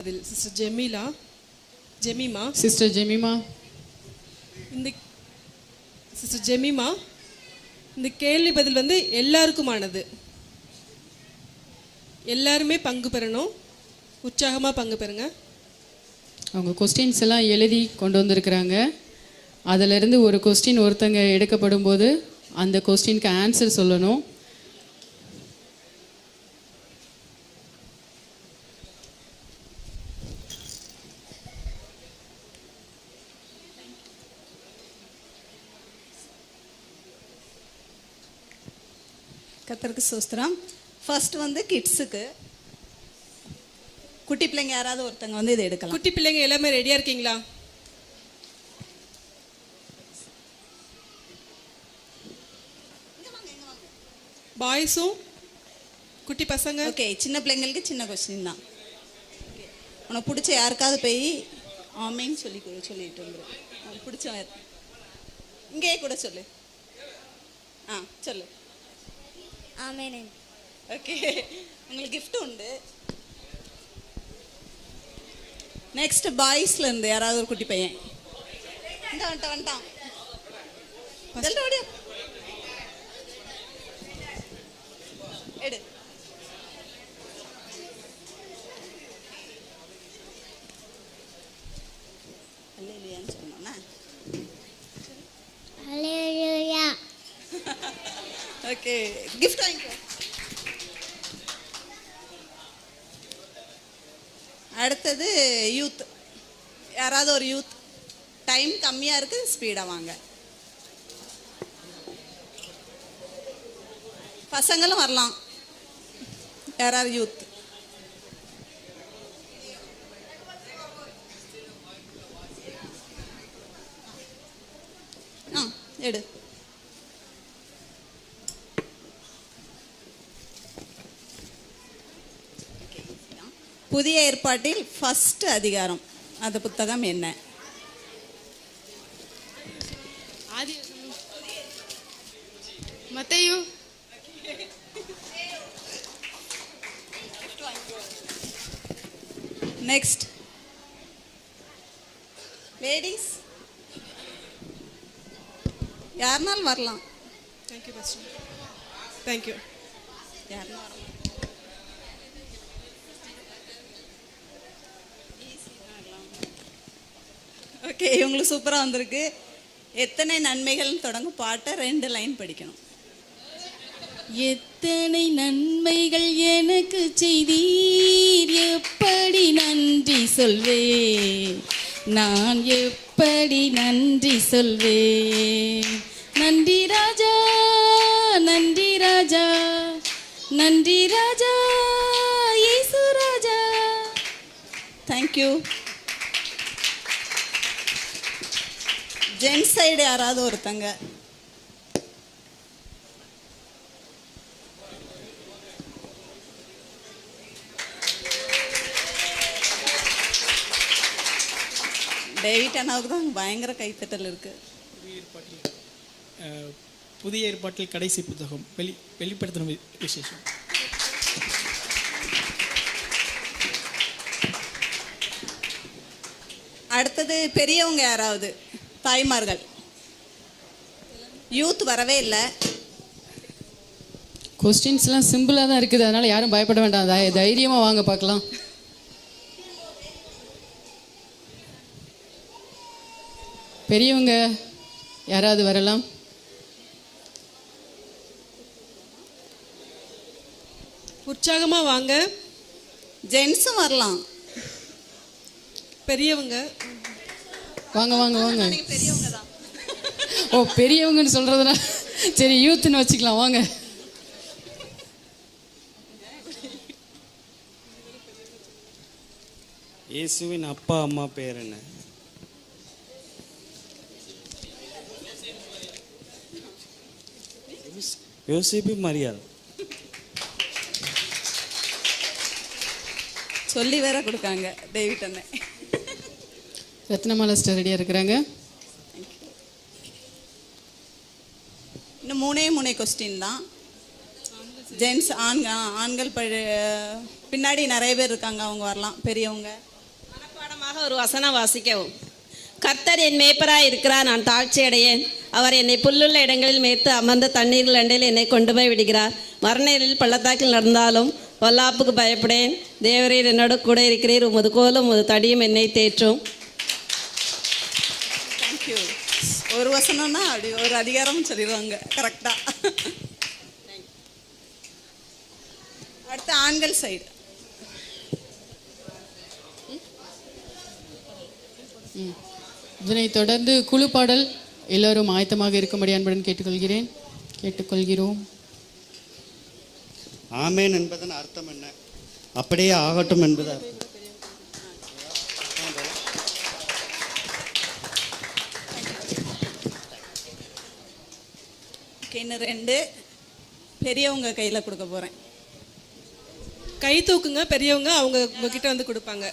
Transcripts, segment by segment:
பதில் sister Jameela Jemima sister Jemima இந்த sister Jemimah இந்த கேள்வி பதில் வந்து எல்லாருக்குமானது. எல்லாருமே பங்கு பெறணும். உற்சாகமாக பங்கு பெறுங்க. அவங்க கொஸ்டின்ஸ் எல்லாம் எழுதி கொண்டு வந்திருக்கிறாங்க. அதிலிருந்து ஒரு கொஸ்டின் ஒருத்தங்க எடுக்கப்படும் போது அந்த கொஸ்டினுக்கு ஆன்சர் சொல்லணும். கத்தருக்கு சோஸ்திரம். ஃபர்ஸ்ட் வந்து கிட்ஸுக்கு குட்டி பிள்ளைங்க யாராவது ஒருத்தங்க வந்து இதை எடுக்கலாம். குட்டி பிள்ளைங்க எல்லாமே ரெடியாக இருக்கீங்களா? பாய்ஸும் குட்டி பசங்க. ஓகே சின்ன பிள்ளைங்களுக்கு சின்ன கொஸ்டின் தான். உனக்கு பிடிச்ச யாருக்காவது போய் ஆமேன்னு சொல்லி கொடு சொல்லிட்டு வந்துரு. உனக்கு பிடிச்சவன் இங்கேயே கூட சொல்லு. ஆ சொல்லு. ஆமேனே. ஓகே உங்களுக்கு gift உண்டு. நெக்ஸ்ட் பாய்ஸ்ல இருந்து யாராவது ஒரு குட்டி பையன். வந்துட்டான் வந்துட்டான். கிஃப்ட் வாங்கிக்கோ அடுத்தது யூத் யாராவது ஒரு யூத் டைம் கம்மியாக இருக்குது ஸ்பீடாக வாங்க. பசங்களும் வரலாம். யாராவது யூத் ஆ எடு. புதிய ஏற்பாட்டில் ஃபர்ஸ்ட் அதிகாரம். அந்த புத்தகம் என்ன? மத்தையு. நெக்ஸ்ட் லேடிஸ் யாருனாலும் வரலாம்? தேங்க்யூ தேங்க்யூ யாருனாலும் வரலாம்? ஓகே இவங்களுக்கு சூப்பராக வந்திருக்கு. எத்தனை நன்மைகள்னு தொடங்கும்? பாட்டை ரெண்டு லைன் படிக்கணும். எத்தனை நன்மைகள் எனக்கு செய்தீர்? எப்படி நன்றி சொல்வேன்? நான் எப்படி நன்றி சொல்வேன்? நன்றி ராஜா நன்றி ராஜா. நன்றி ராஜா இயேசு ராஜா. தேங்க்யூ ஜென்ஸ் சைடு யாராவது ஒருத்தங்க. டேவிட் அண்ணாவுக்கு தான் பயங்கர கைத்தட்டல் இருக்கு. அஹ், புதிய ஏற்பாட்டில் கடைசி புத்தகம். வெளி வெளிப்படுத்தின விசேஷம். அடுத்தது பெரியவங்க யாராவது? தாய்மார்கள். யூத் வரவே இல்லை. கொஸ்டின்ஸ்லாம் சிம்பிளாக தான் இருக்குது. அதனால் யாரும் பயப்பட வேண்டாம். தை- தைரியமா வாங்க பார்க்கலாம். பெரியவங்க யாராவது வரலாம்? உற்சாகமாக வாங்க. ஜென்ஸும் வரலாம். பெரியவங்க வாங்க வாங்க வாங்க. நீங்க பெரியவங்க தான் ஓ பெரியவங்கன்னு சொல்கிறதுனா சரி யூத்துன்னு வச்சுக்கலாம் வாங்க. இயேசுவின் அப்பா அம்மா பேர் என்ன? யோசிப்பு மரியாதை. சொல்லி வேற கொடுக்காங்க டேவிட் அண்ணன் ரத்னமாலா ஸ்டர் ரெடியாக இருக்கிறாங்க. இன்னும் மூணே மூணே கொஸ்டின் தான். ஜென்ஸ் ஆண் ஆண்கள் பழ பின்னாடி நிறைய பேர் இருக்காங்க அவங்க வரலாம் பெரியவங்க. உங்களுக்காக ஒரு வசனம் வாசிக்கவும். கர்த்தர் என் மேய்ப்பராய் இருக்கிறார் நான் தாழ்ச்சி அடையேன். அவர் என்னை புல்லுள்ள இடங்களில் மேய்த்து அமர்ந்த தண்ணீர் அண்டையில் என்னை கொண்டு போய் விடுகிறார். மரணரில் பள்ளத்தாக்கில் நடந்தாலும் வல்லாப்புக்கு பயப்படேன். தேவரீர் என்னோட கூட இருக்கிறீர். உமது கோலும் உமது தடியும் என்னை தேற்றும் தேங்க்யூ ஒரு வசனம்னா அப்படி ஒரு அதிகாரம் சொல்லிடுவாங்க. கரெக்டாக அடுத்து ஆண்கள் சைடு இதனைத் தொடர்ந்து குழு பாடல் எல்லோரும் ஆயத்தமாக இருக்கும்படி அன்புடன் கேட்டுக்கொள்கிறேன். கேட்டுக்கொள்கிறோம். ஆமேன் என்பதன் அர்த்தம் என்ன? அப்படியே ஆகட்டும் என்பது இன்னும் ரெண்டு பெரியவங்க கையில் கொடுக்க போகிறேன் கை தூக்குங்க பெரியவங்க அவங்க உங்ககிட்ட வந்து கொடுப்பாங்க.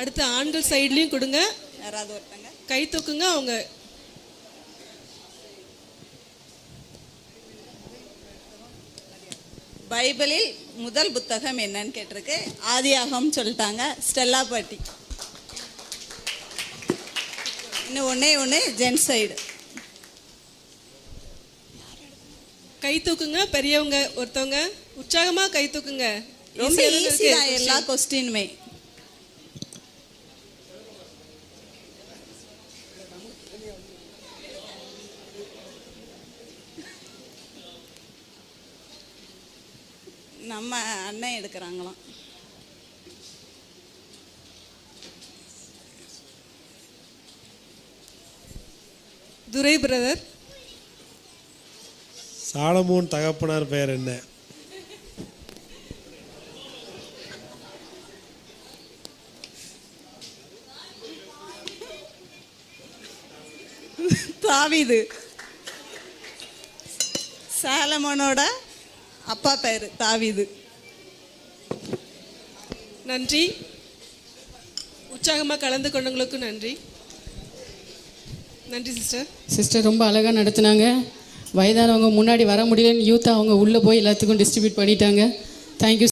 அடுத்து ஆண்கள் சைட்லேயும் கொடுங்க. யாராவது ஒருத்தங்க? கை தூக்குங்க அவங்க. பைபிளில் முதல் புத்தகம் என்னன்னு கேட்டிருக்கு. ஆதியாகம் சொல்லிட்டாங்க. ஸ்டெல்லா பாட்டி. இன்னும் ஒன்றே ஒன்று ஜென்ஸ் சைடு கை தூக்குங்க பெரியவங்க ஒருத்தவங்க. உற்சாகமா கை தூக்குங்க. ரொம்ப ஈஸி தான் எல்லா கொஸ்டினுமே நம்ம அண்ணன் எடுக்கிறாங்களாம். துரை பிரதர். சாலமோன் தகப்பனார் பெயர் என்ன? தாவீது. சாலமோனோட அப்பா பேர் தாவீது. நன்றி. உற்சாகமா கலந்து கொண்டவங்களுக்கும் நன்றி. நன்றி சிஸ்டர் சிஸ்டர் ரொம்ப அழகாக நடத்துனாங்க. வயதானவங்க முன்னாடி வர முடியலன்னு யூத்தாக அவங்க உள்ளே போய் எல்லாத்துக்கும் டிஸ்ட்ரிபியூட் பண்ணிட்டாங்க. தேங்க்யூ